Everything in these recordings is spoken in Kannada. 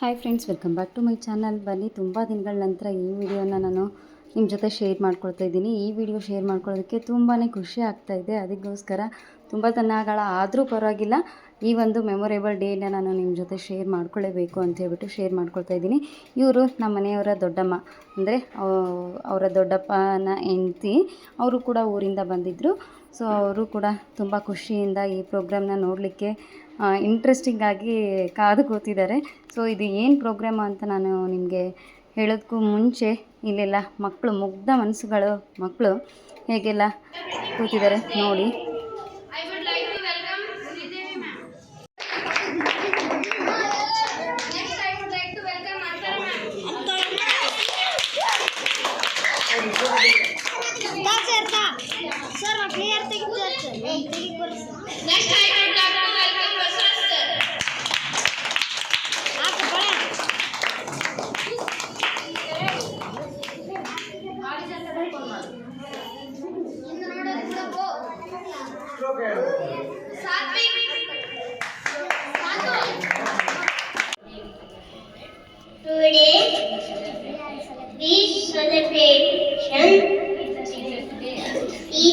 Hi friends welcome back to my channel ಬನ್ನಿ, ತುಂಬ ದಿನಗಳ ನಂತರ ಈ ವಿಡಿಯೋನ ನಾನು ನಿಮ್ಮ ಜೊತೆ ಶೇರ್ ಮಾಡ್ಕೊಳ್ತಾ ಇದ್ದೀನಿ. ಈ ವಿಡಿಯೋ ಶೇರ್ ಮಾಡ್ಕೊಳ್ಳೋದಕ್ಕೆ ತುಂಬಾ ಖುಷಿ ಆಗ್ತಾ ಇದೆ. ಅದಕ್ಕೋಸ್ಕರ ತುಂಬ ದಿನಗಳ ಆದರೂ ಪರವಾಗಿಲ್ಲ, ಈ ಒಂದು ಮೆಮೊರೇಬಲ್ ಡೇನ ನಾನು ನಿಮ್ಮ ಜೊತೆ ಶೇರ್ ಮಾಡ್ಕೊಳ್ಳೇಬೇಕು ಅಂತ ಹೇಳ್ಬಿಟ್ಟು ಶೇರ್ ಮಾಡ್ಕೊಳ್ತಾ ಇದ್ದೀನಿ. ಇವರು ನಮ್ಮ ಮನೆಯವರ ದೊಡ್ಡಮ್ಮ, ಅಂದರೆ ಅವರ ದೊಡ್ಡಪ್ಪನ ಹೆಂಡತಿ. ಅವರು ಕೂಡ ಊರಿಂದ ಬಂದಿದ್ದರು ಸೊ ಅವರು ಕೂಡ ತುಂಬ ಖುಷಿಯಿಂದ ಈ ಪ್ರೋಗ್ರಾಮ್ನ ನೋಡಲಿಕ್ಕೆ ಇಂಟ್ರೆಸ್ಟಿಂಗ್ ಆಗಿ ಕಾದು ಕೂತಿದ್ದಾರೆ. ಸೊ ಇದು ಏನು ಪ್ರೋಗ್ರಾಮ್ ಅಂತ ನಾನು ನಿಮಗೆ ಹೇಳೋದಕ್ಕೂ ಮುಂಚೆ ಇಲ್ಲೆಲ್ಲ ಮಕ್ಕಳು ಮುಗ್ಧ ಮನಸ್ಸುಗಳು ಮಕ್ಕಳು ಹೇಗೆಲ್ಲ ಕೂತಿದ್ದಾರೆ ನೋಡಿ.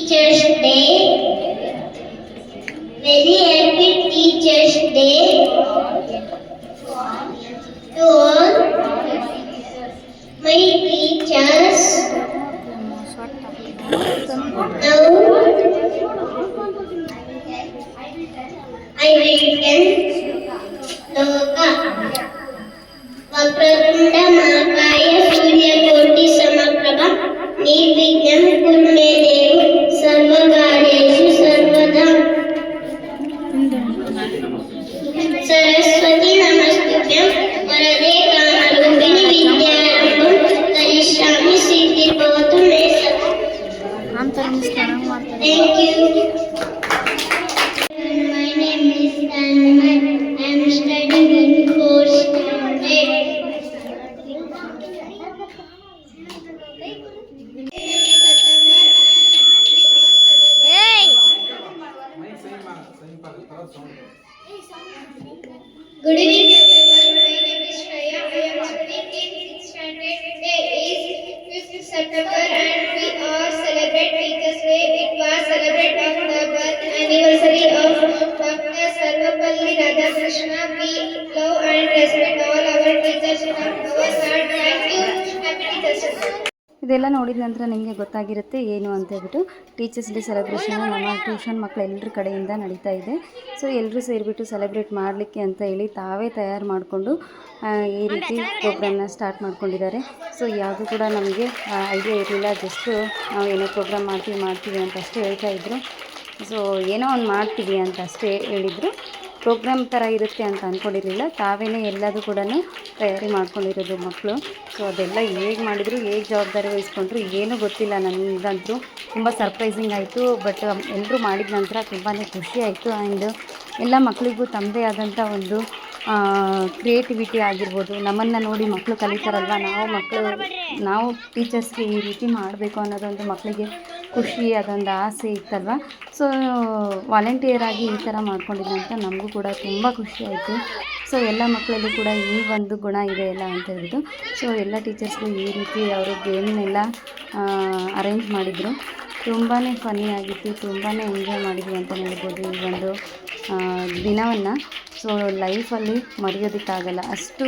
riqueja We love ಇದೆಲ್ಲ ನೋಡಿದ ನಂತರ ನಿಮಗೆ ಗೊತ್ತಾಗಿರುತ್ತೆ ಏನು ಅಂತ ಹೇಳ್ಬಿಟ್ಟು ಟೀಚರ್ಸ್ ಡೇ ಸೆಲೆಬ್ರೇಷನ್ ನಮ್ಮ ಟ್ಯೂಷನ್ ಮಕ್ಕಳು ಎಲ್ಲರ ಕಡೆಯಿಂದ ನಡೀತಾ ಇದೆ. ಸೊ ಎಲ್ಲರೂ ಸೇರಿಬಿಟ್ಟು ಸೆಲೆಬ್ರೇಟ್ ಮಾಡಲಿಕ್ಕೆ ಅಂತ ಹೇಳಿ ತಾವೇ ತಯಾರು ಮಾಡಿಕೊಂಡು ಈ ರೀತಿ ಪ್ರೋಗ್ರಾಮ್ನ ಸ್ಟಾರ್ಟ್ ಮಾಡ್ಕೊಂಡಿದ್ದಾರೆ. ಸೊ ಯಾವುದು ಕೂಡ ನಮಗೆ ಐಡಿಯಾ ಇರಲಿಲ್ಲ. ಜಸ್ಟು ನಾವು ಏನೋ ಪ್ರೋಗ್ರಾಮ್ ಮಾಡ್ತೀವಿ ಮಾಡ್ತೀವಿ ಅಂತ ಅಷ್ಟೇ ಹೇಳ್ತಾ ಇದ್ರು. ಸೊ ಏನೋ ಒಂದು ಮಾಡ್ತೀವಿ ಅಂತ ಅಷ್ಟೇ ಹೇಳಿದರು. ಪ್ರೋಗ್ರಾಮ್ ಥರ ಇರುತ್ತೆ ಅಂತ ಅಂದ್ಕೊಂಡಿರಲಿಲ್ಲ ತಾವೇ ಎಲ್ಲದೂ ಕೂಡ ತಯಾರಿ ಮಾಡ್ಕೊಂಡಿರೋದು ಮಕ್ಕಳು ಸೊ ಅದೆಲ್ಲ ಹೇಗೆ ಮಾಡಿದ್ರು, ಹೇಗೆ ಜವಾಬ್ದಾರಿ ವಹಿಸ್ಕೊಂಡ್ರು ಏನೂ ಗೊತ್ತಿಲ್ಲ ನನಗಂತೂ. ತುಂಬ ಸರ್ಪ್ರೈಸಿಂಗ್ ಆಯಿತು. ಬಟ್ ಎಲ್ಲರೂ ಮಾಡಿದ ನಂತರ ತುಂಬಾ ಖುಷಿ ಆಯಿತು. ಆ್ಯಂಡ್ ಎಲ್ಲ ಮಕ್ಕಳಿಗೂ ತಮ್ಮದೇ ಆದಂಥ ಒಂದು ಕ್ರಿಯೇಟಿವಿಟಿ ಆಗಿರ್ಬೋದು. ನಮ್ಮನ್ನು ನೋಡಿ ಮಕ್ಕಳು ಕಲಿತಾರಲ್ವ? ನಾವು ಮಕ್ಕಳು ನಾವು ಟೀಚರ್ಸ್ಗೆ ಈ ರೀತಿ ಮಾಡಬೇಕು ಅನ್ನೋದೊಂದು ಮಕ್ಕಳಿಗೆ ಖುಷಿ ಅದೊಂದು ಆಸೆ ಇತ್ತಲ್ವ? ಸೊ ವಾಲಂಟಿಯರ್ ಆಗಿ ಈ ಥರ ಮಾಡ್ಕೊಂಡಿದ್ದೆ ಅಂತ ನಮಗೂ ಕೂಡ ತುಂಬ ಖುಷಿ ಆಯಿತು. ಸೊ ಎಲ್ಲ ಮಕ್ಕಳಲ್ಲೂ ಕೂಡ ಈ ಒಂದು ಗುಣ ಇದೆ ಅಲ್ಲ ಅಂತ ಹೇಳ್ಬಿಟ್ಟು. ಸೊ ಎಲ್ಲ ಟೀಚರ್ಸ್ಗೂ ಈ ರೀತಿ ಅವರು ಗೇಮ್ನೆಲ್ಲ ಅರೇಂಜ್ ಮಾಡಿದರು. ತುಂಬಾ ಫನ್ನಿ ಆಗಿತ್ತು ತುಂಬಾ ಎಂಜಾಯ್ ಮಾಡಿದ್ವಿ ಅಂತ ಹೇಳ್ಬೋದು ಈ ಒಂದು ದಿನವನ್ನು. ಸೊ ಲೈಫಲ್ಲಿ ಮರೆಯೋದಕ್ಕಾಗಲ್ಲ. ಅಷ್ಟು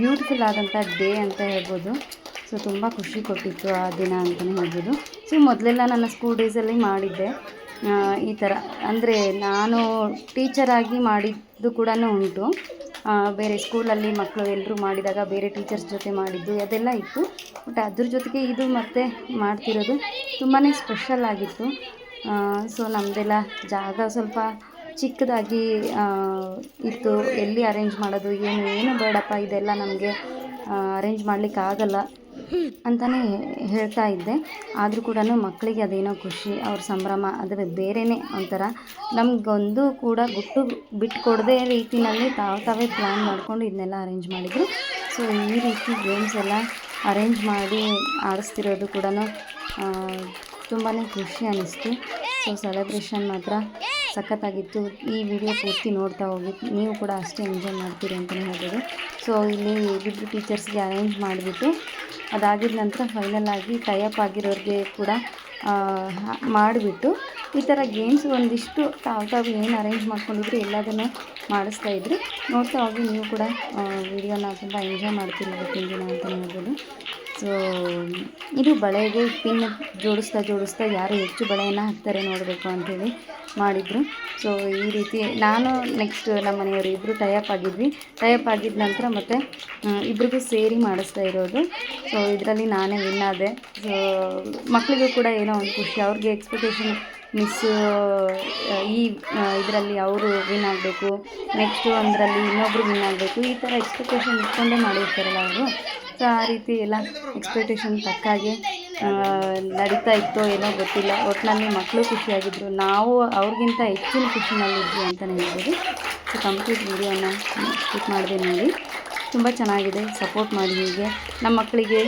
ಬ್ಯೂಟಿಫುಲ್ ಆದಂಥ ಡೇ ಅಂತ ಹೇಳ್ಬೋದು. ಸೊ ತುಂಬ ಖುಷಿ ಕೊಟ್ಟಿತ್ತು ಆ ದಿನ ಅಂತಲೇ ಹೇಳ್ಬೋದು. ಸೊ ಮೊದಲೆಲ್ಲ ನನ್ನ ಸ್ಕೂಲ್ ಡೇಸಲ್ಲಿ ಮಾಡಿದ್ದೆ. ಈ ಥರ. ಅಂದರೆ ನಾನು ಟೀಚರಾಗಿ ಮಾಡಿದ್ದು ಕೂಡ ಉಂಟು. ಬೇರೆ ಸ್ಕೂಲಲ್ಲಿ ಮಕ್ಕಳು ಎಲ್ಲರೂ ಮಾಡಿದಾಗ ಬೇರೆ ಟೀಚರ್ಸ್ ಜೊತೆ ಮಾಡಿದ್ದು, ಅದೆಲ್ಲ ಇತ್ತು. ಬಟ್ ಅದ್ರ ಜೊತೆಗೆ ಇದು ಮತ್ತೆ ಮಾಡ್ತಿರೋದು ತುಂಬಾ ಸ್ಪೆಷಲ್ ಆಗಿತ್ತು. ಸೊ ನಮ್ಮದೆಲ್ಲ ಜಾಗ ಸ್ವಲ್ಪ ಚಿಕ್ಕದಾಗಿ ಇತ್ತು. ಎಲ್ಲಿ ಅರೇಂಜ್ ಮಾಡೋದು, ಏನು ಏನು ಬೇಡಪ್ಪ, ಇದೆಲ್ಲ ನಮಗೆ ಅರೇಂಜ್ ಮಾಡಲಿಕ್ಕೆ ಆಗಲ್ಲ ಅಂತಲೇ ಹೇಳ್ತಾ ಇದ್ದೆ. ಆದರೂ ಕೂಡ ಮಕ್ಕಳಿಗೆ ಅದೇನೋ ಖುಷಿ, ಅವ್ರ ಸಂಭ್ರಮ ಅದು ಬೇರೆಯೇ ಒಂಥರ. ನಮಗೊಂದು ಕೂಡ ಗುಟ್ಟು ಬಿಟ್ಟುಕೊಡದೆ ರೀತಿಯಲ್ಲಿ ತಾವು ತಾವೇ ಪ್ಲ್ಯಾನ್ ಮಾಡಿಕೊಂಡು ಇದನ್ನೆಲ್ಲ ಅರೇಂಜ್ ಮಾಡಿದರು. ಸೊ ಈ ರೀತಿ ಗೇಮ್ಸ್ ಎಲ್ಲ ಅರೇಂಜ್ ಮಾಡಿ ಆಡಿಸ್ತಿರೋದು ಕೂಡ ತುಂಬಾ ಖುಷಿ ಅನ್ನಿಸ್ತು ಸೊ ಸೆಲೆಬ್ರೇಷನ್ ಮಾತ್ರ ಸಖತ್ತಾಗಿತ್ತು. ಈ ವಿಡಿಯೋ ಪೂರ್ತಿ ನೋಡ್ತಾ ಹೋಗಿ, ನೀವು ಕೂಡ ಅಷ್ಟೇ ಎಂಜಾಯ್ ಮಾಡ್ತೀರಿ ಅಂತಲೇ ಹೇಳ್ಬೋದು. ಸೊ ಇಲ್ಲಿ ಇಬ್ಬರು ಟೀಚರ್ಸ್ಗೆ ಅರೇಂಜ್ ಮಾಡಿಬಿಟ್ಟು ಅದಾಗಿದ ನಂತರ ಫೈನಲ್ ಆಗಿ ಟೈಅಪ್ ಆಗಿರೋರಿಗೆ ಕೂಡ ಮಾಡಿಬಿಟ್ಟು ಈ ಥರ ಗೇಮ್ಸ್ ಒಂದಿಷ್ಟು ತಾವು ತಾವು ಏನು ಅರೇಂಜ್ ಮಾಡ್ಕೊಂಡಿದ್ರು ಎಲ್ಲದನ್ನು ಮಾಡಿಸ್ತಾ ಇದ್ರು. ನೋಡ್ತಾ ಹೋಗಿ ನೀವು ಕೂಡ ವಿಡಿಯೋನ ತುಂಬ ಎಂಜಾಯ್ ಮಾಡ್ತೀನಿ ಇವತ್ತಿನ ದಿನ ಅಂತಲೇ ಹೇಳ್ಬೋದು ಸೊ ಇದು ಬಳೆಗೆ ಪಿನ್ ಜೋಡಿಸ್ತಾ ಜೋಡಿಸ್ತಾ ಯಾರು ಹೆಚ್ಚು ಬಳೆಯನ್ನು ಹಾಕ್ತಾರೆ ನೋಡಬೇಕು ಅಂಥೇಳಿ ಮಾಡಿದರು. ಸೊ ಈ ರೀತಿ ನಾನು ನೆಕ್ಸ್ಟ್ ನಮ್ಮ ಮನೆಯವರು ಇಬ್ಬರು ಟೈಅಪ್ ಆಗಿದ್ವಿ. ಟೈಅಪ್ ಆಗಿದ ನಂತರ ಮತ್ತು ಇಬ್ರಿಗೂ ಸೇರಿ ಮಾಡಿಸ್ತಾ ಇರೋದು. ಸೊ ಇದರಲ್ಲಿ ನಾನೇ ವಿನ್ ಆದೆ. ಸೊ ಮಕ್ಕಳಿಗೂ ಕೂಡ ಏನೋ ಒಂದು ಖುಷಿ. ಅವ್ರಿಗೆ ಎಕ್ಸ್ಪೆಕ್ಟೇಷನ್ ಮಿಸ್ ಈ ಇದರಲ್ಲಿ ಅವರು ವಿನ್ ಆಗಬೇಕು. ನೆಕ್ಸ್ಟು ಒಂದರಲ್ಲಿ ಇನ್ನೊಬ್ಬರು ವಿನ್ ಆಗಬೇಕು. ಈ ಥರ ಎಕ್ಸ್ಪೆಕ್ಟೇಷನ್ ಇಟ್ಕೊಂಡೇ ಮಾಡಿರ್ತಾರಲ್ಲ ಅವರು. ಆ ರೀತಿ ಎಲ್ಲ ಎಕ್ಸ್ಪೆಕ್ಟೇಷನ್ ತಕ್ಕಾಗೆ ಹಾಗೆ ನಡೀತಾ ಇತ್ತೋ ಏನೋ ಗೊತ್ತಿಲ್ಲ. ಒಟ್ಟಿನಲ್ಲಿ ಮಕ್ಕಳು ಖುಷಿಯಾಗಿದ್ದರು ನಾವು ಅವ್ರಿಗಿಂತ ಹೆಚ್ಚಿನ ಖುಷಿನಲ್ಲಿದ್ವಿ ಅಂತಲೇ ಹೇಳ್ಬೋದು. ಸೊ ಕಂಪ್ಲೀಟ್ ವೀಡಿಯೋನ ಸ್ಕಿಪ್ ಮಾಡಿದೆ ನೋಡಿ. ತುಂಬ ಚೆನ್ನಾಗಿದೆ. ಸಪೋರ್ಟ್ ಮಾಡಿ ಹೀಗೆ. ನಮ್ಮ ಮಕ್ಕಳಿಗೆ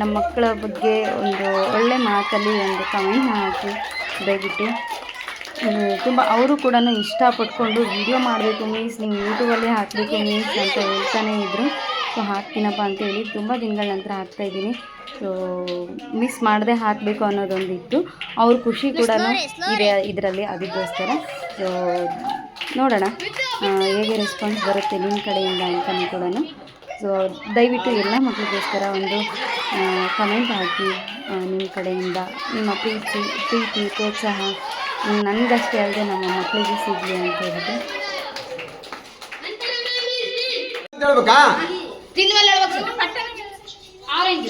ನಮ್ಮ ಮಕ್ಕಳ ಬಗ್ಗೆ ಒಂದು ಒಳ್ಳೆ ಮಾತಲ್ಲಿ ಒಂದು ಕಮೆಂಟ್ನ ಹಾಕಿ ದಯವಿಟ್ಟು. ತುಂಬ ಅವರು ಕೂಡ ಇಷ್ಟಪಟ್ಕೊಂಡು ವಿಡಿಯೋ ಮಾಡಬೇಕು ಮೀನ್ಸ್ ನೀವು ಯೂಟ್ಯೂಬಲ್ಲೇ ಹಾಕಬೇಕು ಮೀನ್ಸ್ ಅಂತ ಹೇಳ್ತಾನೆ ಇದ್ದರು ಸೊ ಹಾಕ್ತೀನಪ್ಪ ಅಂತೇಳಿ ತುಂಬ ದಿನಗಳ ನಂತರ ಹಾಕ್ತಾಯಿದ್ದೀನಿ ಸೊ ಮಿಸ್ ಮಾಡದೆ ಹಾಕಬೇಕು ಅನ್ನೋದೊಂದು ಇತ್ತು ಅವ್ರ ಖುಷಿ ಕೂಡ ಇದೆ ಇದರಲ್ಲಿ ಅದಕ್ಕೋಸ್ಕರ ಸೊ ನೋಡೋಣ. ಹೇಗೆ ರೆಸ್ಪಾನ್ಸ್ ಬರುತ್ತೆ ನಿಮ್ಮ ಕಡೆಯಿಂದ ಅಂತಲೂ ಕೂಡ ಸೊ ದಯವಿಟ್ಟು ಎಲ್ಲ ಮಕ್ಕಳಿಗೋಸ್ಕರ ಒಂದು ಕಮೆಂಟ್ ಹಾಕಿ ನಿಮ್ಮ ಕಡೆಯಿಂದ. ನಿಮ್ಮ ಪ್ರೀತಿ ಪ್ರೀತಿ ಪ್ರೋತ್ಸಾಹ ನನಗಷ್ಟೇ ಅಲ್ಲದೆ ನಮ್ಮ ಮಕ್ಕಳಿಗೆ ಸಿಗಲಿ ಅಂತ ಹೇಳ್ಬಿಟ್ಟು. ಹೇಳ್ಬೇಕಾ ಆರೆಂಜ್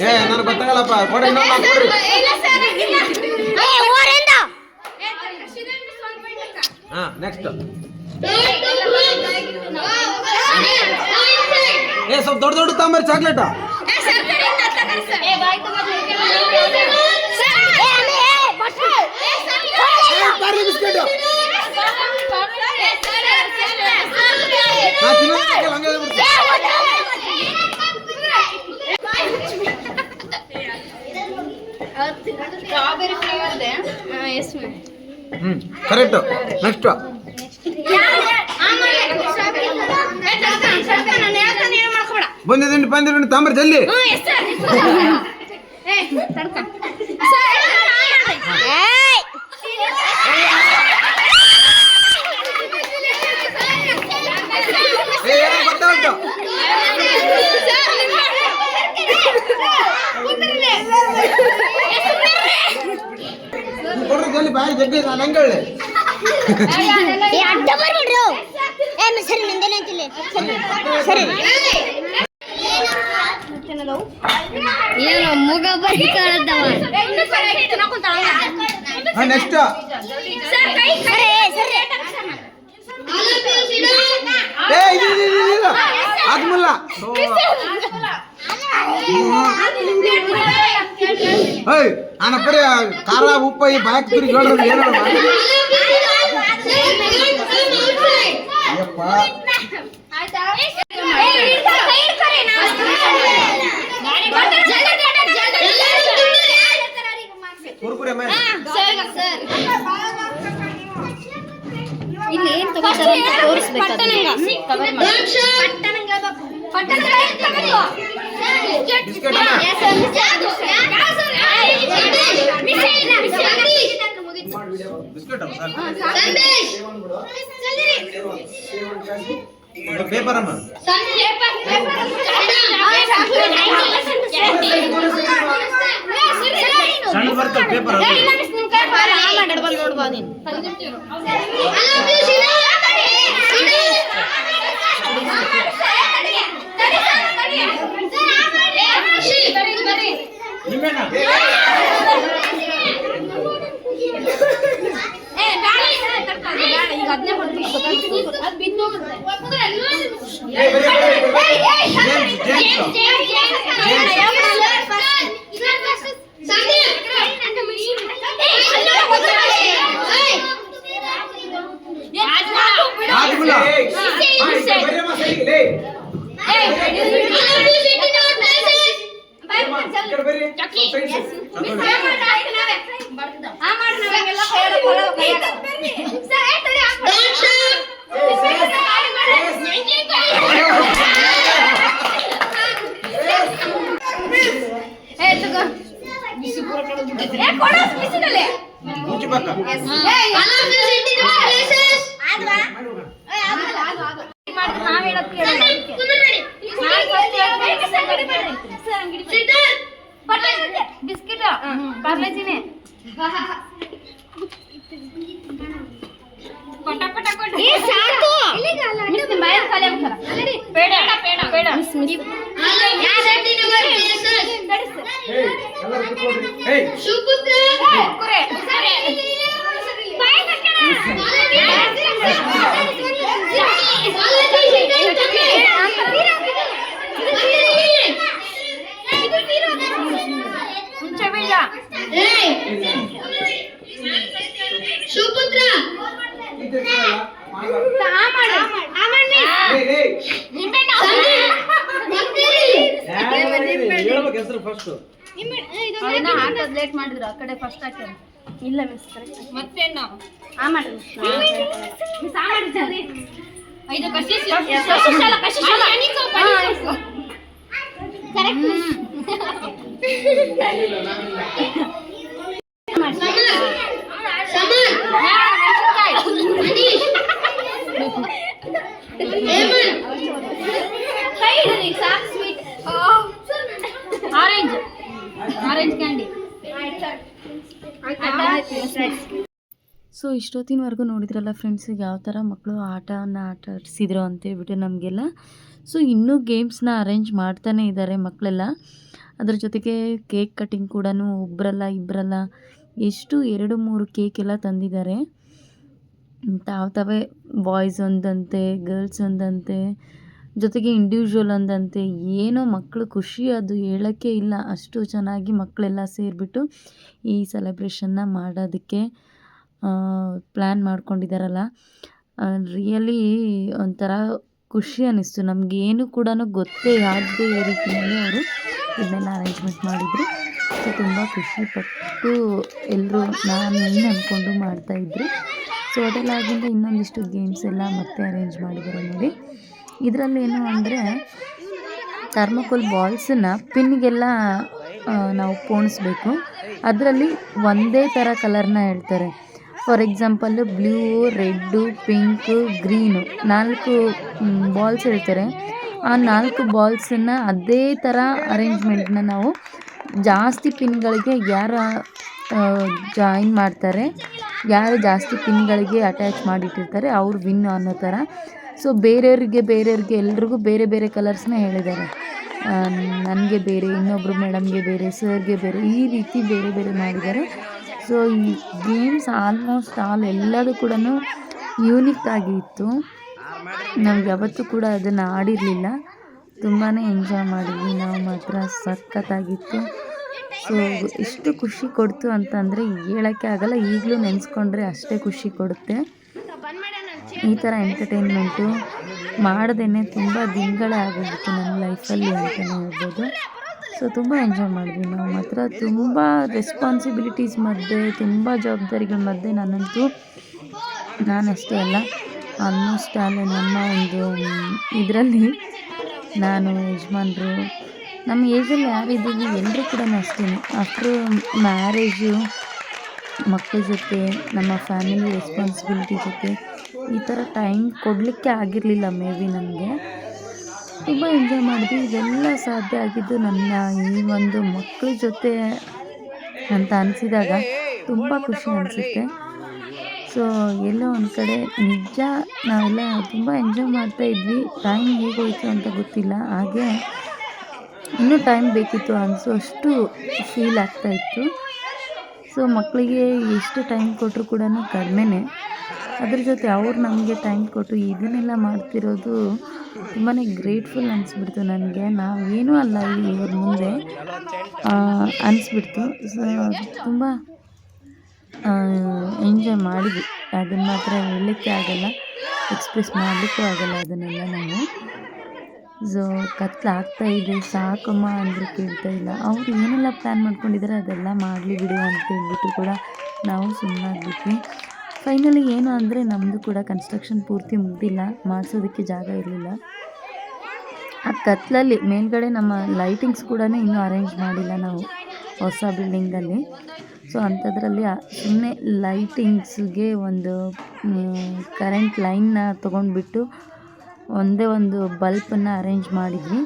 ಏ ನನಗೆ ಗೊತ್ತಾಗಲ್ಲಪ್ಪ. ಕೊಡಿ ಇನ್ನೊಂದು ನಾಲ್ಕು ಕೊಡ್ರಿ ಹಾ ನೆಕ್ಸ್ಟ್ ಏ ಸ್ವಲ್ಪ ದೊಡ್ಡ ದೊಡ್ಡ ತಾಂಬರಿ ಚಾಕ್ಲೇಟ್ ಬಿಸ್ಕೆಟ್. ಕರೆಕ್ಟ್ ನೆಕ್ಸ್ಟ್ ಬಂದಿದ್ದೀನಿ ಬಂದಿದ್ದೀನಿ ತಾಂಬರಿ ಜಲ್ದಿ ಜಲ್ದಿ ಬಾಯಿ ಜಗ್ಗಿ ನಾನು ಅಡ್ಡ ಬರ್ಬಿಡ್ರು ಏ ಸರಿ ನಂದೇನೆ ಅಂತಿಲ್ಲ. ಸರಿ. ಏನು ಮುಗ ಬರಿ ಕಾಣದವ ಹಾ ನೆಕ್ಸ್ಟ್ ಸರಿ ಸರಿ. ಏ ಇದು ಇದು ಇದು ಇದು ಆದ್ಮಲ್ಲ ಏಯ್ ನಾನು ಬರೀ ಖಾರ ಉಪ್ಪ ಈ ಬಾಯಕ್ ತಿರುಗಿ ಹೇಳ್ರಿ ಏನೋ ಅಯ್ಯಪ್ಪ. ಕುರ್ಕುರೆ ಮೇ ಇಲ್ಲಿ ಏನ್ ತಗೋತಾರೆ ಅಂತ ತೋರಿಸ್ಬೇಕು ಕವರ್ ಮಾಡಿ. ಬಿಸ್ಕೆಟ್ ಅನ್ನ ಬಿಸ್ಕೆಟ್ ಸರ್. ಪೇಪರ್ ಅಮ್ಮ. ಸಣ್ಣ ಬರ್ತ ಪೇಪರ್ ಈಗ ಅದನ್ನೇ ಬರ್ರಿ ಆ ಮಾಡಿ ನಾವೆಲ್ಲ ಕೈಯಾಗ ಬರೋದು ಕೈಯಾಗ. Don't shout. ಏ, ತಗೋ. ಏ, ಕೊಡು, ಬಿಸಿಲಲ್ಲಿ. ಮುಚ್ಚಿಬೇಕ All of you sit in ಕಡೆ ಫಸ್ಟ್ ಹಾಕ್ಯಾರ ಇಲ್ಲ ಮಿಸ್ ಕರೆಕ್ಟ್ ಮತ್ತೆ ನಾವು ಆ ಮಾಡಿ ಮಿಸ್ ಆ ಮಾಡಿ ಜಲ್ದಿ. ಐದು ಕಶಿಶ್ ಕಶಿಶಾಲ ಕಶಿಶಾಲ ಕರೆಕ್ಟ್ ಇಷ್ಟೊತ್ತಿನವರೆಗೂ ನೋಡಿದ್ರಲ್ಲ ಫ್ರೆಂಡ್ಸ್ ಯಾವ ಥರ ಮಕ್ಕಳು ಆಟನ ಆಟ ಆಡಿಸಿದ್ರು ಅಂತೇಳ್ಬಿಟ್ಟು ನಮಗೆಲ್ಲ. ಸೊ ಇನ್ನೂ ಗೇಮ್ಸ್ನ ಅರೇಂಜ್ ಮಾಡ್ತಾನೇ ಇದ್ದಾರೆ ಮಕ್ಕಳೆಲ್ಲ ಅದ್ರ ಜೊತೆಗೆ ಕೇಕ್ ಕಟಿಂಗ್ ಕೂಡ ಒಬ್ಬರಲ್ಲ ಇಬ್ಬರಲ್ಲ ಎಷ್ಟು ಎರಡು ಮೂರು ಕೇಕ್ ಎಲ್ಲ ತಂದಿದ್ದಾರೆ. ತಾವು ತಾವೇ ಬಾಯ್ಸ್ ಒಂದಂತೆ ಗರ್ಲ್ಸ್ ಒಂದಂತೆ, ಜೊತೆಗೆ ಇಂಡಿವಿಜುವಲ್ ಒಂದಂತೆ. ಏನೋ ಮಕ್ಕಳು ಖುಷಿ ಅದು ಹೇಳೋಕ್ಕೆ ಇಲ್ಲ. ಅಷ್ಟು ಚೆನ್ನಾಗಿ ಮಕ್ಕಳೆಲ್ಲ ಸೇರಿಬಿಟ್ಟು ಈ ಸೆಲೆಬ್ರೇಷನ್ನ ಮಾಡೋದಕ್ಕೆ. ಪ್ಲ್ಯಾನ್ ಮಾಡ್ಕೊಂಡಿದ್ದಾರಲ್ಲ ರಿಯಲಿ ಒಂಥರ ಖುಷಿ ಅನ್ನಿಸ್ತು ಏನು ಕೂಡ ಗೊತ್ತೇ ಆಗದೆ ಈ ರೀತಿಯಲ್ಲಿ ಅವರು ಇದನ್ನೆಲ್ಲ ಅರೇಂಜ್ಮೆಂಟ್ ಮಾಡಿದರು. ಸೊ, ತುಂಬ ಖುಷಿಪಟ್ಟು ಎಲ್ಲರೂ ನಾನು ಏನು ಅಂದ್ಕೊಂಡು ಮಾಡ್ತಾಯಿದ್ರು ಸೊ ಅದೆಲ್ಲ ಆಗಿಂದ ಇನ್ನೊಂದಿಷ್ಟು ಗೇಮ್ಸ್ ಎಲ್ಲ ಮತ್ತೆ ಅರೇಂಜ್ ಮಾಡಿದ್ದಾರೆ ನೋಡಿ. ಇದರಲ್ಲಿ ಏನು ಅಂದರೆ ಥರ್ಮಕೋಲ್ ಬಾಲ್ಸನ್ನು ಪಿನ್ಗೆಲ್ಲ ನಾವು ಪೋಣಿಸ್ಬೇಕು. ಅದರಲ್ಲಿ ಒಂದೇ ಥರ ಕಲರ್ನ ಹೇಳ್ತಾರೆ. For example blue red pink green ನಾಲ್ಕು ಬಾಲ್ಸ್ ಹೇಳ್ತಾರೆ ಆ ನಾಲ್ಕು ಬಾಲ್ಸನ್ನು ಅದೇ ಥರ ಅರೇಂಜ್ಮೆಂಟ್ನ ನಾವು ಜಾಸ್ತಿ ಪಿನ್ಗಳಿಗೆ ಯಾರು ಜಾಯಿನ್ ಮಾಡ್ತಾರೆ, ಯಾರು ಜಾಸ್ತಿ ಪಿನ್ಗಳಿಗೆ ಅಟ್ಯಾಚ್ ಮಾಡಿಟ್ಟಿರ್ತಾರೆ, ಅವ್ರು ವಿನ್ ಅನ್ನೋ ಥರ ಸೊ ಬೇರೆಯವ್ರಿಗೆ ಬೇರೆಯವ್ರಿಗೆ ಎಲ್ರಿಗೂ ಬೇರೆ ಬೇರೆ ಕಲರ್ಸ್ನ ಹೇಳಿದ್ದಾರೆ. ನನಗೆ ಬೇರೆ ಇನ್ನೊಬ್ಬರು ಮೇಡಮ್ಗೆ ಬೇರೆ ಸರ್ಗೆ ಬೇರೆ ಈ ರೀತಿ ಬೇರೆ ಬೇರೆ ಮಾಡಿದ್ದಾರೆ. ಸೊ ಈ ಗೇಮ್ಸ್ ಆಲ್ಮೋಸ್ಟ್ ಆಲ್ ಎಲ್ಲದೂ ಕೂಡ ಯೂನಿಕ್ ಆಗಿತ್ತು ನಾವು ಯಾವತ್ತೂ ಕೂಡ ಅದನ್ನು ಆಡಿರಲಿಲ್ಲ. ತುಂಬಾ ಎಂಜಾಯ್ ಮಾಡಿದ್ವಿ. ನಾವು ಮಾತ್ರ ಸಖತ್ತಾಗಿತ್ತು. ಸೊ ಎಷ್ಟು ಖುಷಿ ಕೊಡ್ತು ಅಂತಂದರೆ ಹೇಳೋಕ್ಕೆ ಆಗಲ್ಲ. ಈಗಲೂ ನೆನೆಸ್ಕೊಂಡ್ರೆ ಅಷ್ಟೇ ಖುಷಿ ಕೊಡುತ್ತೆ. ಈ ಥರ ಎಂಟರ್ಟೈನ್ಮೆಂಟು ಮಾಡದೇ ತುಂಬ ದಿನಗಳೇ ಆಗೋಗಿತ್ತು ನನ್ನ ಲೈಫಲ್ಲಿ ಅಂತಲೇ ಹೇಳ್ಬೋದು. ಸೊ ತುಂಬ ಎಂಜಾಯ್ ಮಾಡಿದ್ವಿ ನಾವು. ಮಾತ್ರ ತುಂಬ ರೆಸ್ಪಾನ್ಸಿಬಿಲಿಟೀಸ್ ಮಧ್ಯೆ, ತುಂಬ ಜವಾಬ್ದಾರಿಗಳ ಮಧ್ಯೆ ನಾನಂತೂ ನಾನಷ್ಟೇ ಅಲ್ಲ ಆಲ್ಮೋಸ್ಟ್ ಆಲ್ ನಮ್ಮ ಒಂದು ಇದರಲ್ಲಿ ನಾನು ಯಜಮಾನರು, ನಮ್ಮ ಏಜಲ್ಲಿ ಯಾರಿದ್ದೀವಿ ಎಲ್ಲರೂ ಕೂಡ ಅಷ್ಟೇ. ಆಫ್ಟರ್ ಮ್ಯಾರೇಜು ಮಕ್ಕಳ ಜೊತೆ, ನಮ್ಮ ಫ್ಯಾಮಿಲಿ ರೆಸ್ಪಾನ್ಸಿಬಿಲಿಟಿ ಜೊತೆ ಈ ಥರ ಟೈಮ್ ಕೊಡಲಿಕ್ಕೆ ಆಗಿರಲಿಲ್ಲ ಮೇ ಬಿ ನನಗೆ. ತುಂಬ ಎಂಜಾಯ್ ಮಾಡಿದ್ವಿ. ಇದೆಲ್ಲ ಸಾಧ್ಯ ಆಗಿದ್ದು ನನ್ನ ಈ ಒಂದು ಮಕ್ಕಳ ಜೊತೆ ಅಂತ ಅನಿಸಿದಾಗ ತುಂಬ ಖುಷಿ ಅನಿಸುತ್ತೆ. ಸೊ ಎಲ್ಲೋ ಒಂದು ಕಡೆ ನಿಜ ನಾವೆಲ್ಲ ತುಂಬ ಎಂಜಾಯ್ ಮಾಡ್ತಾ ಇದ್ವಿ. ಟೈಮ್ ಹೇಗೋಯ್ತು ಅಂತ ಗೊತ್ತಿಲ್ಲ. ಹಾಗೆ ಇನ್ನೂ ಟೈಮ್ ಬೇಕಿತ್ತು ಅನಿಸೋ ಅಷ್ಟು ಫೀಲ್ ಆಗ್ತಾಯಿತ್ತು ಸೊ ಮಕ್ಕಳಿಗೆ ಎಷ್ಟು ಟೈಮ್ ಕೊಟ್ಟರು ಕೂಡ ಕಡಿಮೆನೇ. ಅದ್ರ ಜೊತೆ ಅವ್ರು ನಮಗೆ ಟೈಮ್ ಕೊಟ್ಟು ಇದನ್ನೆಲ್ಲ ಮಾಡ್ತಿರೋದು ತುಂಬಾ ಗ್ರೇಟ್ಫುಲ್ ಅನಿಸ್ಬಿಡ್ತು ನನಗೆ. ನಾವೇನೂ ಅಲ್ಲ ಇಲ್ಲಿ ಇವ್ರ ಮುಂದೆ. ಅನಿಸ್ಬಿಡ್ತು. ಸೊ ತುಂಬ ಎಂಜಾಯ್ ಮಾಡಿದ್ವಿ. ಅದನ್ನು ಮಾತ್ರ ಹೇಳಲಿಕ್ಕೆ ಆಗಲ್ಲ. ಎಕ್ಸ್ಪ್ರೆಸ್ ಮಾಡಲಿಕ್ಕೂ ಆಗಲ್ಲ ಅದನ್ನೆಲ್ಲ ನಾವು. ಸೊ ಕತ್ಲು ಇದೆ. ಸಾಕಮ್ಮ ಅಂದರೂ ಕೇಳ್ತಾ ಇಲ್ಲ. ಅವರು ಏನೆಲ್ಲ ಪ್ಲ್ಯಾನ್ ಮಾಡ್ಕೊಂಡಿದ್ದಾರೆ ಅದೆಲ್ಲ ಮಾಡಲಿ ಬಿಡು ಅಂತ ಹೇಳ್ಬಿಟ್ಟು ಕೂಡ ನಾವು ಸುಮ್ಮನಾಗ್ಬಿಟ್ವಿ ಫೈನಲಿ ಏನು ಅಂದರೆ ನಮ್ಮದು ಕೂಡ ಕನ್ಸ್ಟ್ರಕ್ಷನ್ ಪೂರ್ತಿ ಮುಗ್ದಿಲ್ಲ. ಮಾಡಿಸೋದಕ್ಕೆ ಜಾಗ ಇರಲಿಲ್ಲ. ಆ ಕತ್ಲಲ್ಲಿ ಮೇಲ್ಗಡೆ ನಮ್ಮ ಲೈಟಿಂಗ್ಸ್ ಕೂಡ ಇನ್ನೂ ಅರೇಂಜ್ ಮಾಡಿಲ್ಲ ನಾವು ಹೊಸ ಬಿಲ್ಡಿಂಗಲ್ಲಿ ಸೊ ಅಂಥದ್ರಲ್ಲಿ ಸುಮ್ಮನೆ ಲೈಟಿಂಗ್ಸ್ಗೆ ಒಂದು ಕರೆಂಟ್ ಲೈನ್ನ ತೊಗೊಂಡ್ಬಿಟ್ಟು ಒಂದೇ ಒಂದು ಬಲ್ಪನ್ನು ಅರೇಂಜ್ ಮಾಡಿದ್ವಿ.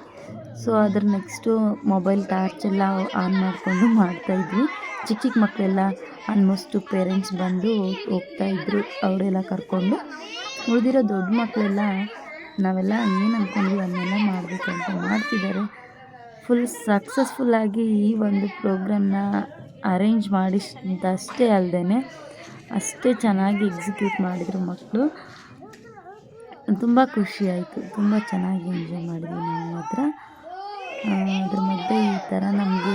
ಸೊ ಅದ್ರ ನೆಕ್ಸ್ಟು ಮೊಬೈಲ್ ಟಾರ್ಚ್ ಎಲ್ಲ ಆನ್ ಮಾಡಿಕೊಂಡು ಮಾಡ್ತಾಯಿದ್ವಿ ಚಿಕ್ಕ ಚಿಕ್ಕ ಮಕ್ಕಳೆಲ್ಲ ಆಲ್ಮೋಸ್ಟು ಪೇರೆಂಟ್ಸ್ ಬಂದು ಹೋಗ್ತಾ ಹೋಗ್ತಾಯಿದ್ರು ಅವರೆಲ್ಲ ಕರ್ಕೊಂಡು ಉಳಿದಿರೋ ದೊಡ್ಡ ಮಕ್ಕಳೆಲ್ಲ ನಾವೆಲ್ಲ ಏನು ಅಂದ್ಕೊಂಡ್ವಿ ಅದನ್ನೆಲ್ಲ ಮಾಡಬೇಕು ಅಂತ ಮಾಡ್ತಿದ್ದಾರೆ. ಫುಲ್ ಸಕ್ಸಸ್ಫುಲ್ಲಾಗಿ ಈ ಒಂದು ಪ್ರೋಗ್ರಾಮ್ನ ಅರೇಂಜ್ ಮಾಡಿದ್ದಷ್ಟೇ ಅಲ್ಲದೆ ಅಷ್ಟೇ ಚೆನ್ನಾಗಿ ಎಕ್ಸಿಕ್ಯೂಟ್ ಮಾಡಿದರು ಮಕ್ಕಳು ತುಂಬ ಖುಷಿ ಆಯಿತು, ತುಂಬ ಚೆನ್ನಾಗಿ ಎಂಜಾಯ್ ಮಾಡಿದ್ವಿ ನಾವು ಮಾತ್ರ. ಅದ್ರ ಮಧ್ಯೆ ಈ ಥರ ನಮಗೆ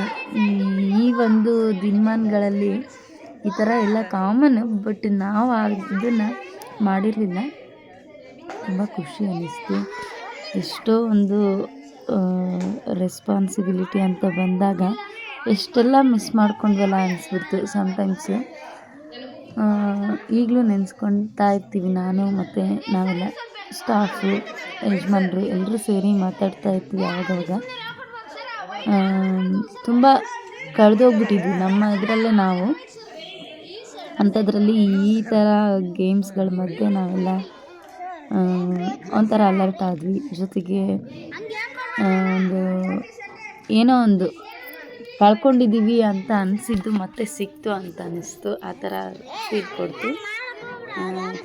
ಈ ಒಂದು ದಿನಮಾನಗಳಲ್ಲಿ ಈ ಥರ ಎಲ್ಲ ಕಾಮನ್ ಬಟ್ ನಾವು ಇದನ್ನು ಮಾಡಿರಲಿಲ್ಲ. ತುಂಬ ಖುಷಿ ಅನ್ನಿಸ್ತು. ಎಷ್ಟೋ ಒಂದು ರೆಸ್ಪಾನ್ಸಿಬಿಲಿಟಿ ಅಂತ ಬಂದಾಗ ಎಷ್ಟೆಲ್ಲ ಮಿಸ್ ಮಾಡ್ಕೊಂಡ್ವಲ್ಲ ಅನಿಸ್ಬಿಡ್ತು ಸಮಟೈಮ್ಸ್ ಈಗಲೂ ನೆನೆಸ್ಕೊಳ್ತಾ ಇರ್ತೀವಿ ನಾನು, ಮತ್ತು ನಾವೆಲ್ಲ ಸ್ಟಾಫು ಯಜಮಾನ್ರು ಎಲ್ಲರೂ ಸೇರಿ ಮಾತಾಡ್ತಾ ಇರ್ತೀವಿ ಆವಾಗವಾಗ ತುಂಬ ಕಳೆದೋಗ್ಬಿಟ್ಟಿದ್ವಿ ನಮ್ಮ ಇದರಲ್ಲೇ ನಾವು. ಅಂಥದ್ರಲ್ಲಿ ಈ ಥರ ಗೇಮ್ಸ್ಗಳ ಮಧ್ಯೆ ನಾವೆಲ್ಲ ಒಂಥರ ಅಲರ್ಟ್ ಆದ್ವಿ. ಜೊತೆಗೆ ಒಂದು ಏನೋ ಒಂದು ಕಳ್ಕೊಂಡಿದ್ದೀವಿ ಅಂತ ಅನಿಸಿದ್ದು ಮತ್ತೆ ಸಿಕ್ತು ಅಂತ ಅನ್ನಿಸ್ತು ಆ ಥರ ಫೀಲ್ ಕೊಡ್ತು.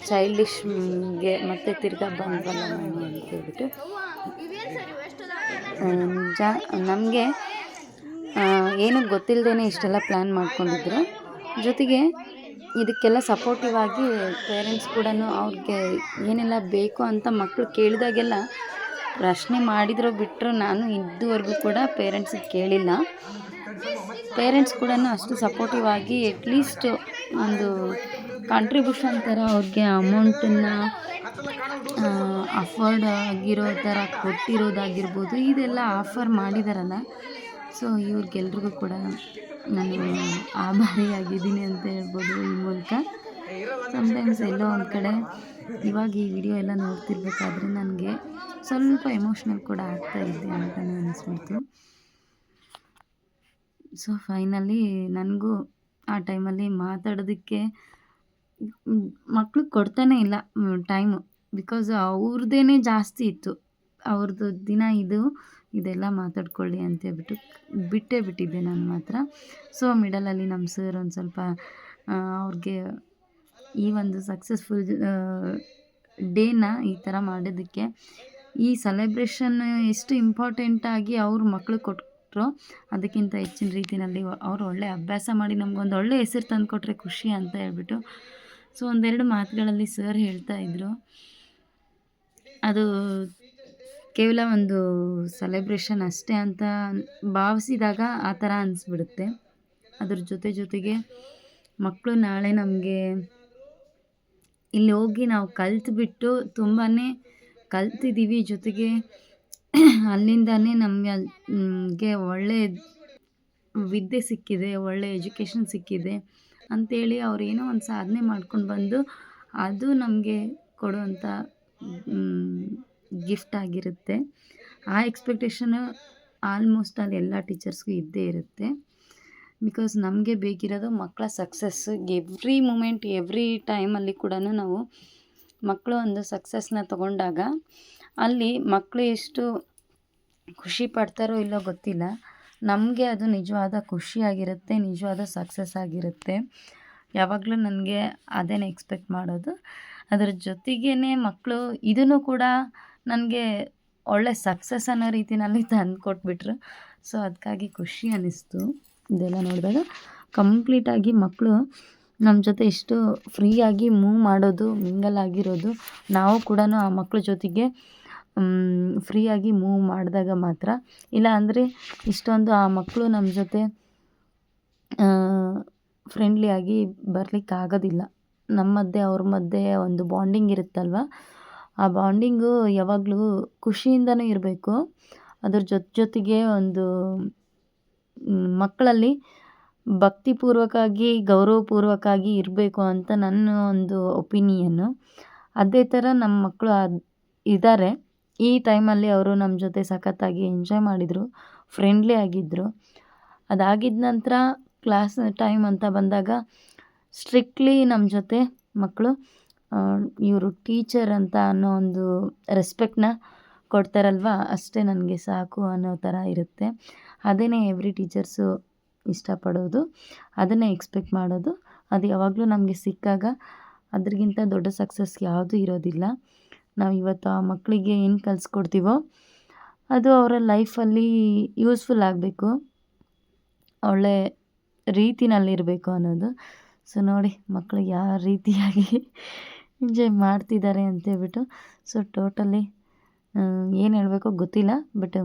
ಚೈಲ್ಡಿಶ್ಗೆ ಮತ್ತೆ ತಿರ್ಗಾ ಬಂದ್ವಲ್ಲ ನಾನು ಅಂತ ಹೇಳ್ಬಿಟ್ಟು. ನಿಜ. ನಮಗೆ ಏನೂ ಗೊತ್ತಿಲ್ಲದೇ ಇಷ್ಟೆಲ್ಲ ಪ್ಲ್ಯಾನ್ ಮಾಡ್ಕೊಂಡಿದ್ರು. ಜೊತೆಗೆ ಇದಕ್ಕೆಲ್ಲ ಸಪೋರ್ಟಿವ್ ಆಗಿ ಪೇರೆಂಟ್ಸ್ ಕೂಡ ಅವ್ರಿಗೆ ಏನೆಲ್ಲ ಬೇಕು ಅಂತ ಮಕ್ಕಳು ಕೇಳಿದಾಗೆಲ್ಲ ಪ್ರಶ್ನೆ ಮಾಡಿದ್ರು ಬಿಟ್ಟರು ನಾನು ಇದುವರೆಗೂ ಕೂಡ ಪೇರೆಂಟ್ಸಿಗೆ ಕೇಳಿಲ್ಲ. ಪೇರೆಂಟ್ಸ್ ಕೂಡ ಅಷ್ಟು ಸಪೋರ್ಟಿವ್ ಆಗಿ ಅಟ್ಲೀಸ್ಟ್ ಒಂದು ಕಾಂಟ್ರಿಬ್ಯೂಷನ್ ಥರ ಅವ್ರಿಗೆ ಅಮೌಂಟನ್ನು ಅಫೋರ್ಡ್ ಆಗಿರೋ ಥರ ಕೊಟ್ಟಿರೋದಾಗಿರ್ಬೋದು, ಇದೆಲ್ಲ ಆಫರ್ ಮಾಡಿದಾರಲ್ಲ. ಸೊ ಇವ್ರಿಗೆಲ್ರಿಗೂ ಕೂಡ ನಾನು ಆಭಾರಿಯಾಗಿದ್ದೀನಿ ಅಂತ ಹೇಳ್ಬೋದು ಈ ಮೂಲಕ. ಸಮ್ಟೈಮ್ಸ್ ಎಲ್ಲೋ ಒಂದು ಕಡೆ ಇವಾಗ ಈ ವಿಡಿಯೋ ಎಲ್ಲ ನೋಡ್ತಿರ್ಬೇಕಾದ್ರೆ ನನಗೆ ಸ್ವಲ್ಪ ಎಮೋಷ್ನಲ್ ಕೂಡ ಆಗ್ತಾ ಇದ್ದೆ ಅಂತಲೇ ಅನಿಸ್ಬಿಡ್ತು. ಸೊ ಫೈನಲಿ ನನಗೂ ಆ ಟೈಮಲ್ಲಿ ಮಾತಾಡೋದಕ್ಕೆ ಮಕ್ಕಳು ಕೊಡ್ತಾನೆ ಇಲ್ಲ ಟೈಮು ಬಿಕಾಸ್ ಅವ್ರದ್ದೇ ಜಾಸ್ತಿ ಇತ್ತು. ಅವ್ರದ್ದು ದಿನ ಇದು ಇದೆಲ್ಲ ಮಾತಾಡ್ಕೊಳ್ಳಿ ಅಂತ ಹೇಳ್ಬಿಟ್ಟು ಬಿಟ್ಟೇ ಬಿಟ್ಟಿದ್ದೆ ನಾನು ಮಾತ್ರ. ಸೊ ಮಿಡಲಲ್ಲಿ ನಮ್ಮ ಸರ್ ಒಂದು ಸ್ವಲ್ಪ ಅವ್ರಿಗೆ ಈ ಒಂದು ಸಕ್ಸಸ್ಫುಲ್ ಡೇನ ಈ ಥರ ಮಾಡೋದಕ್ಕೆ ಈ ಸೆಲೆಬ್ರೇಷನ್ ಎಷ್ಟು ಇಂಪಾರ್ಟೆಂಟಾಗಿ ಅವ್ರ ಮಕ್ಕಳು ಕೊಟ್ಟರು ಅದಕ್ಕಿಂತ ಹೆಚ್ಚಿನ ರೀತಿಯಲ್ಲಿ ಅವ್ರು ಒಳ್ಳೆ ಅಭ್ಯಾಸ ಮಾಡಿ ನಮಗೊಂದು ಒಳ್ಳೆ ಹೆಸರು ತಂದು ಕೊಟ್ಟರೆ ಖುಷಿ ಅಂತ ಹೇಳ್ಬಿಟ್ಟು ಸೊ ಒಂದೆರಡು ಮಾತುಗಳಲ್ಲಿ ಸರ್ ಹೇಳ್ತಾ ಇದ್ರು. ಅದು ಕೇವಲ ಒಂದು ಸೆಲೆಬ್ರೇಷನ್ ಅಷ್ಟೇ ಅಂತ ಭಾವಿಸಿದಾಗ ಆ ಥರ ಅನಿಸ್ಬಿಡುತ್ತೆ. ಅದ್ರ ಜೊತೆ ಜೊತೆಗೆ ಮಕ್ಕಳು ನಾಳೆ ನಮಗೆ ಇಲ್ಲಿ ಹೋಗಿ ನಾವು ಕಲ್ತುಬಿಟ್ಟು ತುಂಬಾ ಕಲ್ತಿದ್ದೀವಿ ಜೊತೆಗೆ ಅಲ್ಲಿಂದನೇ ನಮಗೆ ಒಳ್ಳೆ ವಿದ್ಯೆ ಸಿಕ್ಕಿದೆ, ಒಳ್ಳೆ ಎಜುಕೇಷನ್ ಸಿಕ್ಕಿದೆ ಅಂಥೇಳಿ ಅವ್ರು ಏನೋ ಒಂದು ಸಾಧನೆ ಮಾಡ್ಕೊಂಡು ಬಂದು ಅದು ನಮಗೆ ಕೊಡುವಂಥ ಗಿಫ್ಟ್ ಆಗಿರುತ್ತೆ. ಆ ಎಕ್ಸ್ಪೆಕ್ಟೇಷನು ಆಲ್ಮೋಸ್ಟ್ ಆಲ್ ಎಲ್ಲ ಟೀಚರ್ಸ್ಗೂ ಇದ್ದೇ ಇರುತ್ತೆ. ಬಿಕಾಸ್ ನಮಗೆ ಬೇಕಿರೋದು ಮಕ್ಕಳ ಸಕ್ಸಸ್ ಎವ್ರಿ ಮೂಮೆಂಟ್ ಎವ್ರಿ ಟೈಮಲ್ಲಿ ಕೂಡ ನಾವು ಮಕ್ಕಳು ಒಂದು ಸಕ್ಸಸ್ನ ತಗೊಂಡಾಗ ಅಲ್ಲಿ ಮಕ್ಕಳು ಎಷ್ಟು ಖುಷಿ ಪಡ್ತಾರೋ ಇಲ್ಲೋ ಗೊತ್ತಿಲ್ಲ. ನಮಗೆ ಅದು ನಿಜವಾದ ಖುಷಿಯಾಗಿರುತ್ತೆ ನಿಜವಾದ ಸಕ್ಸಸ್ ಆಗಿರುತ್ತೆ. ಯಾವಾಗಲೂ ನನಗೆ ಅದೇನೇ ಎಕ್ಸ್ಪೆಕ್ಟ್ ಮಾಡೋದು. ಅದರ ಜೊತೆಗೇ ಮಕ್ಕಳು ಇದನ್ನು ಕೂಡ ನನಗೆ ಒಳ್ಳೆ ಸಕ್ಸಸ್ ಅನ್ನೋ ರೀತಿಯಲ್ಲಿ ತಂದು ಕೊಟ್ಬಿಟ್ರು ಸೊ ಅದಕ್ಕಾಗಿ ಖುಷಿ ಅನ್ನಿಸ್ತು ಇದೆಲ್ಲ ನೋಡಿದಾಗ ಕಂಪ್ಲೀಟಾಗಿ ಮಕ್ಕಳು ನಮ್ಮ ಜೊತೆ ಇಷ್ಟು ಫ್ರೀಯಾಗಿ ಮೂವ್ ಮಾಡೋದು ಮಿಂಗಲ್ ಆಗಿರೋದು, ನಾವು ಕೂಡ ಆ ಮಕ್ಕಳ ಜೊತೆಗೆ ಫ್ರೀಯಾಗಿ ಮೂವ್ ಮಾಡಿದಾಗ ಮಾತ್ರ. ಇಲ್ಲ ಅಂದರೆ ಇಷ್ಟೊಂದು ಆ ಮಕ್ಕಳು ನಮ್ಮ ಜೊತೆ ಫ್ರೆಂಡ್ಲಿಯಾಗಿ ಬರಲಿಕ್ಕಾಗೋದಿಲ್ಲ. ನಮ್ಮ ಮಧ್ಯೆ ಅವ್ರ ಮಧ್ಯೆ ಒಂದು ಬಾಂಡಿಂಗ್ ಇರುತ್ತಲ್ವ? ಆ ಬಾಂಡಿಂಗು ಯಾವಾಗಲೂ ಖುಷಿಯಿಂದನೂ ಇರಬೇಕು. ಅದ್ರ ಜೊತೆ, ಜೊತೆಗೆ ಒಂದು ಮಕ್ಕಳಲ್ಲಿ ಭಕ್ತಿಪೂರ್ವಕವಾಗಿ ಗೌರವಪೂರ್ವಕವಾಗಿ ಇರಬೇಕು ಅಂತ ನನ್ನ ಒಂದು ಒಪಿನಿಯನ್ನು ಅದೇ ಥರ ನಮ್ಮ ಮಕ್ಕಳು ಇದ್ದಾರೆ ಈ ಟೈಮಲ್ಲಿ ಅವರು ನಮ್ಮ ಜೊತೆ ಸಖತ್ತಾಗಿ ಎಂಜಾಯ್ ಮಾಡಿದರು, ಫ್ರೆಂಡ್ಲಿ ಆಗಿದ್ದರು ಅದಾಗಿದ್ದ ನಂತರ ಕ್ಲಾಸ್ ಟೈಮ್ ಅಂತ ಬಂದಾಗ ಸ್ಟ್ರಿಕ್ಟ್ಲಿ ನಮ್ಮ ಜೊತೆ ಮಕ್ಕಳು ಇವರು ಟೀಚರ್ ಅಂತ ಅನ್ನೋ ಒಂದು ರೆಸ್ಪೆಕ್ಟ್ನ ಕೊಡ್ತಾರಲ್ವ? ಅಷ್ಟೇ ನನಗೆ ಸಾಕು ಅನ್ನೋ ಥರ ಇರುತ್ತೆ. ಅದೇ ಎವ್ರಿ ಟೀಚರ್ಸು ಇಷ್ಟಪಡೋದು. ಅದನ್ನೇ ಎಕ್ಸ್ಪೆಕ್ಟ್ ಮಾಡೋದು. ಅದು ಯಾವಾಗಲೂ ನಮಗೆ ಸಿಕ್ಕಾಗ ಅದ್ರಗಿಂತ ದೊಡ್ಡ ಸಕ್ಸಸ್ ಯಾವುದೂ ಇರೋದಿಲ್ಲ. ನಾವು ಇವತ್ತು ಆ ಮಕ್ಕಳಿಗೆ ಏನು ಕಲಿಸ್ಕೊಡ್ತೀವೋ ಅದು ಅವರ ಲೈಫಲ್ಲಿ ಯೂಸ್ಫುಲ್ ಆಗಬೇಕು. ಒಳ್ಳೆ ರೀತಿನಲ್ಲಿರಬೇಕು ಅನ್ನೋದು. ಸೊ ನೋಡಿ ಮಕ್ಕಳು ಯಾವ ರೀತಿಯಾಗಿ ಎಂಜಾಯ್ ಮಾಡ್ತಿದ್ದಾರೆ ಅಂತೇಳ್ಬಿಟ್ಟು ಸೊ ಟೋಟಲಿ ಏನು ಹೇಳಬೇಕೋ ಗೊತ್ತಿಲ್ಲ ಬಟ್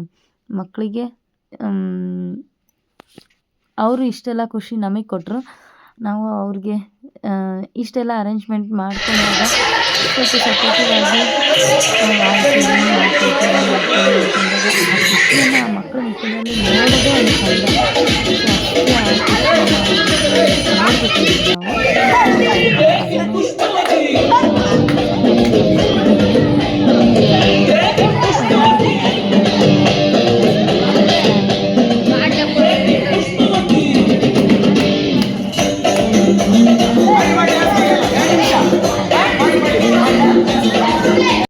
ಮಕ್ಕಳಿಗೆ ಅವರು ಇಷ್ಟೆಲ್ಲ ಖುಷಿ ನಮಗೆ ಕೊಟ್ಟರು ನಾವು ಅವ್ರಿಗೆ ಇಷ್ಟೆಲ್ಲ ಅರೇಂಜ್ಮೆಂಟ್ ಮಾಡ್ಕೊಂಡಾಗ ಸ್ವಲ್ಪ ಸಪೋರ್ಟಿವ್ ಆಗಿ ಆ, ಆಯ್ತು, ಏನು ಮಾಡ್ಕೊಳ್ತೀರ, ಮಾಡ್ಕೊಳ್ಳಿ ಅಂತಂದಾಗ ಆ ಖುಷಿಯನ್ನು ಆ ಮಕ್ಕಳ ನೋಡೋದೇ ಒಂದು